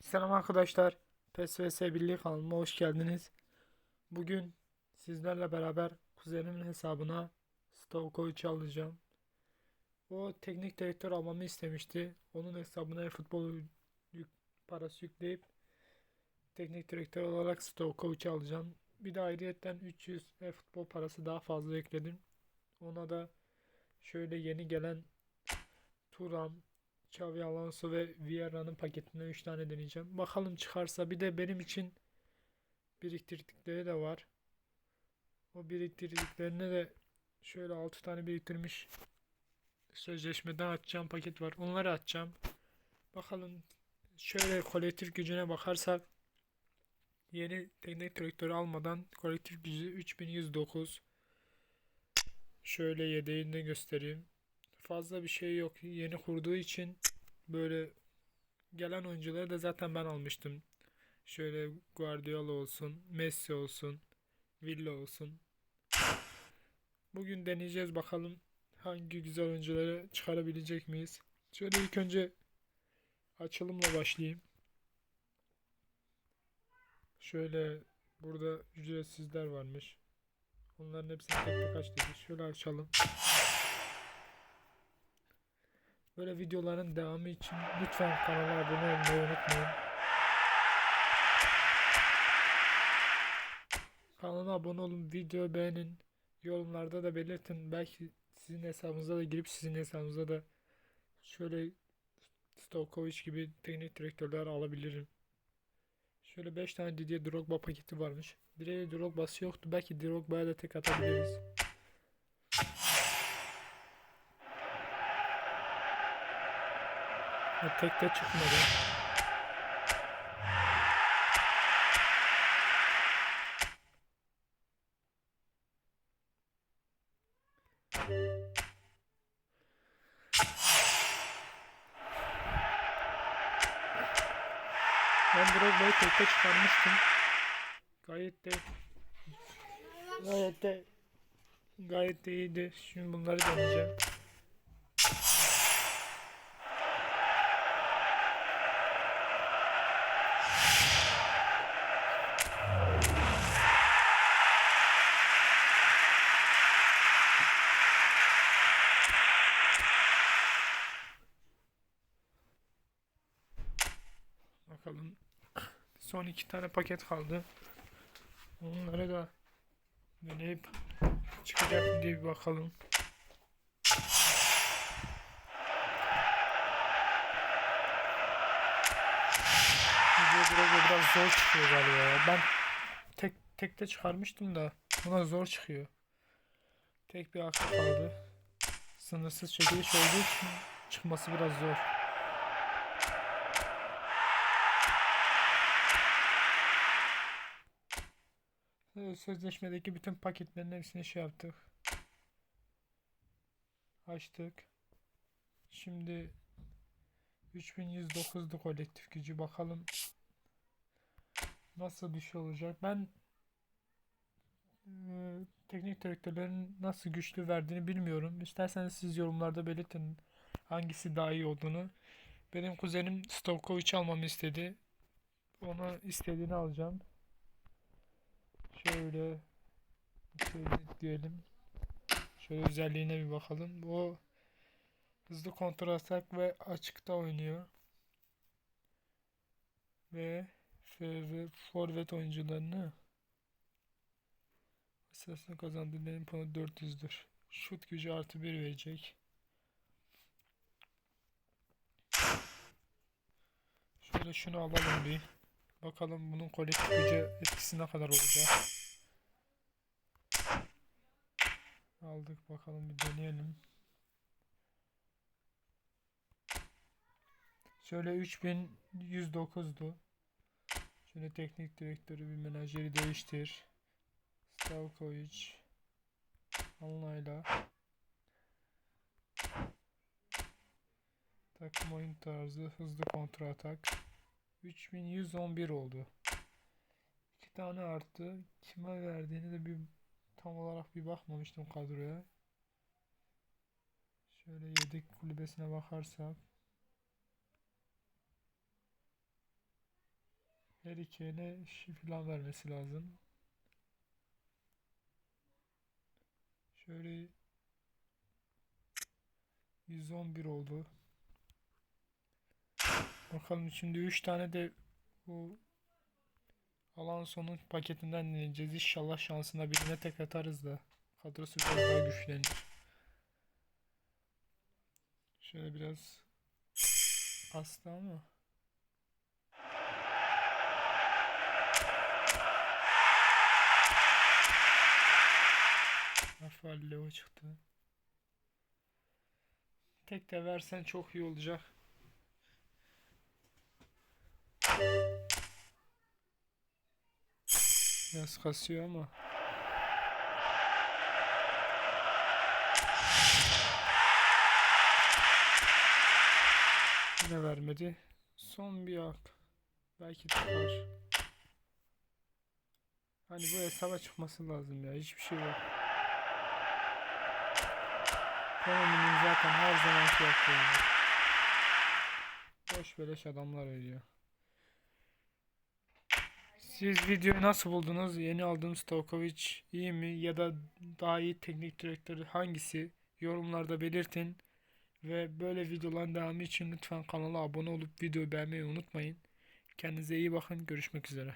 Selam arkadaşlar. PES vs Birliği kanalıma hoş geldiniz. Bugün sizlerle beraber kuzenimin hesabına Stovkovic alacağım. O teknik direktör almamı istemişti. Onun hesabına futbol yük, parası yükleyip teknik direktör olarak Stovkovic'i alacağım. Bir de ayrıyetten 300 e-futbol parası daha fazla ekledim. Ona da şöyle yeni gelen Turam, Xavi Alonso ve Vieira'nın paketinden 3 tane deneyeceğim. Bakalım çıkarsa bir de benim için biriktirdikleri de var. O biriktirdiklerine de şöyle 6 tane biriktirmiş sözleşmeden açacağım paket var. Onları açacağım. Bakalım şöyle kolektif gücüne bakarsak yeni teknik direktörü almadan kolektif gücü 3109. Şöyle yedeğini de göstereyim. Fazla bir şey yok. Yeni kurduğu için böyle gelen oyuncuları da zaten ben almıştım. Şöyle Guardiola olsun, Messi olsun, Villa olsun. Bugün deneyeceğiz bakalım hangi güzel oyuncuları çıkarabilecek miyiz. Şöyle ilk önce açılımla başlayayım. Şöyle burada ücretsizler varmış. Onların hepsini tek tek aç dedi. Şöyle açalım. Böyle videoların devamı için lütfen kanala abone olmayı unutmayın. Kanala abone olun, video beğenin, yorumlarda da belirtin. Belki sizin hesabınıza da girip sizin hesabınıza da şöyle Stojkovic gibi teknik direktörler alabilirim. Şöyle 5 tane Didier Drogba paketi varmış. Didier Drogba'sı yoktu. Belki Drogba'ya da tek atabiliriz. Ha, tek de çıkmadı. Ben Drogba'yı tekte çıkarmıştım. Gayet de gayet de gayet de iyiydi. Şimdi bunları deneyeceğim. Bakalım. Son iki tane paket kaldı. Onları da deneyip çıkacak mı diye bir bakalım. Video biraz, zor çıkıyor galiba ya. Ben tek tekte çıkarmıştım da buna zor çıkıyor. Tek bir hakkı kaldı. Sınırsız çekiliş olduğu için çıkması biraz zor. Sözleşmedeki bütün paketlerin hepsini şey yaptık. Açtık. Şimdi 3109'du kolektif gücü. Bakalım nasıl bir şey olacak. Ben e, teknik direktörlerin nasıl güçlü verdiğini bilmiyorum. İsterseniz siz yorumlarda belirtin hangisi daha iyi olduğunu. Benim kuzenim Stojkovic almamı istedi. Ona istediğini alacağım. Şöyle şöyle diyelim. Şöyle özelliğine bir bakalım. Bu hızlı kontrol atak ve açıkta oynuyor. Ve ve forvet oyuncularını sırasında kazandığı benim puanı 400'dür. Şut gücü artı 1 verecek. Şöyle şunu alalım bir. Bakalım bunun kolektif gücü etkisi ne kadar olacak. Aldık bakalım bir deneyelim. Şöyle 3109'du. Şöyle teknik direktörü bir menajeri değiştir. Stavkovic. Onlayla. Takım oyun tarzı hızlı kontra atak. 3111 oldu. İki tane arttı. Kime verdiğini de bir tam olarak bir bakmamıştım kadroya. Şöyle yedek kulübesine bakarsak. Her iki yöne shift falan vermesi lazım. Şöyle 111 oldu. Bakalım şimdi 3 tane de bu Alonso'nun paketinden deneyeceğiz. İnşallah şansına birine tek atarız da kadrosu biraz daha güçlenir. Şöyle biraz hasta ama Rafael Leo çıktı. Tek de versen çok iyi olacak. Biraz kasıyor ama. Yine vermedi. Son bir hak. Belki tutar. Hani bu hesaba çıkması lazım ya. Hiçbir şey yok. Konuminin zaten her zamanki yaptığı. Boş beleş adamlar ölüyor. Siz videoyu nasıl buldunuz? Yeni aldığım Stojkovic iyi mi? Ya da daha iyi teknik direktörü hangisi? Yorumlarda belirtin. Ve böyle videoların devamı için lütfen kanala abone olup videoyu beğenmeyi unutmayın. Kendinize iyi bakın. Görüşmek üzere.